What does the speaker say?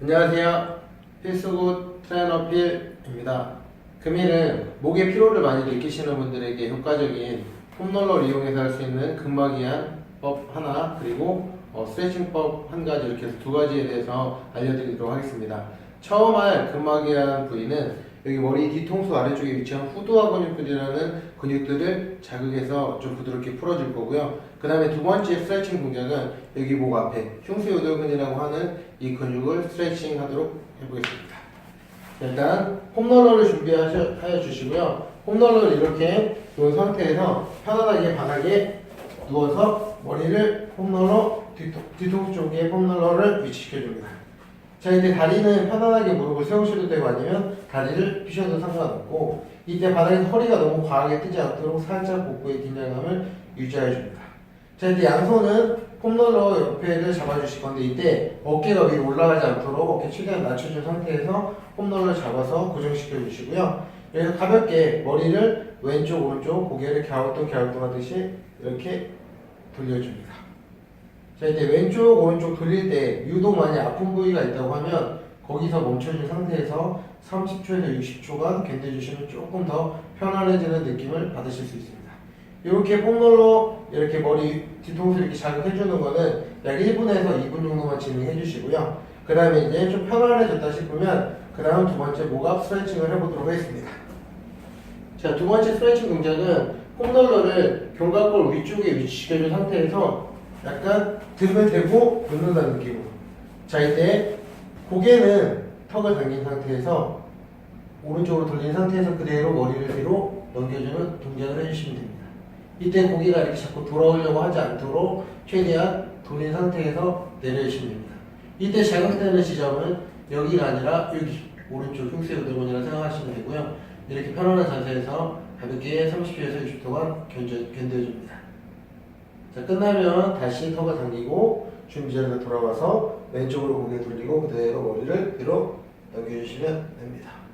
안녕하세요. 필수굿 트레너필입니다. 금일은 목의 피로를 많이 느끼시는 분들에게 효과적인 폼롤러를 이용해서 할 수 있는 근막이완법 하나 그리고 어, 스트레칭법 한 가지 이렇게 해서 두 가지에 대해서 알려드리도록 하겠습니다. 처음 할 근막이완 부위는 여기 머리 뒤통수 아래쪽에 위치한 후두화 근육들이라는 근육들을 자극해서 좀 부드럽게 풀어줄 거고요. 그 다음에 두 번째 스트레칭 동작은 여기 목 앞에 흉수요돌근이라고 하는 이 근육을 스트레칭 하도록 해보겠습니다. 자, 일단 홈롤러를 준비하여 주시고요. 홈롤러를 이렇게 놓은 상태에서 편안하게 바닥에 누워서 머리를 홈롤러 뒤통, 뒤통수 쪽에 홈롤러를 위치시켜줍니다. 자 이제 다리는 편안하게 무릎을 세우셔도 되고 아니면 다리를 펴셔도 상관없고 이때 바닥에서 허리가 너무 과하게 뜨지 않도록 살짝 복부의 긴장감을 유지해 줍니다. 자 이제 양손은 폼롤러 옆에를 잡아주실 건데 이때 어깨가 위로 올라가지 않도록 어깨 최대한 낮춰준 상태에서 폼롤러를 잡아서 고정시켜 주시고요. 그래서 가볍게 머리를 왼쪽 오른쪽 고개를 갸우뚱 갸우뚱 하듯이 이렇게 돌려줍니다. 자 이제 왼쪽 오른쪽 돌릴 때 유독 많이 아픈 부위가 있다고 하면 거기서 멈춰준 상태에서 30초에서 60초간 견뎌주시면 조금 더 편안해지는 느낌을 받으실 수 있습니다. 이렇게 폼롤러 이렇게 머리 뒤통수 이렇게 자극해주는 거는 약 1분에서 2분 정도만 진행해 주시고요. 그 다음에 이제 좀 편안해졌다 싶으면 그 다음 두 번째 목압 스트레칭을 해보도록 하겠습니다. 자, 두 번째 스트레칭 동작은 폼롤러를 견갑골 위쪽에 위치시켜준 상태에서 약간 등을 대고 눕는다는 느낌으로. 자, 이때 고개는 턱을 당긴 상태에서 오른쪽으로 돌린 상태에서 그대로 머리를 뒤로 넘겨주는 동작을 해주시면 됩니다. 이때 고개가 이렇게 자꾸 돌아오려고 하지 않도록 최대한 돌린 상태에서 내려주시면 됩니다. 이때 자극되는 지점은 여기가 아니라 여기 오른쪽 흉쇄 우드문이라 생각하시면 되고요. 이렇게 편안한 자세에서 가볍게 30초에서 60초간 견뎌, 견뎌줍니다. 자, 끝나면 다시 턱을 당기고 준비 자리로 돌아와서 왼쪽으로 고개 돌리고 그대로 머리를 뒤로 넘겨주시면 됩니다.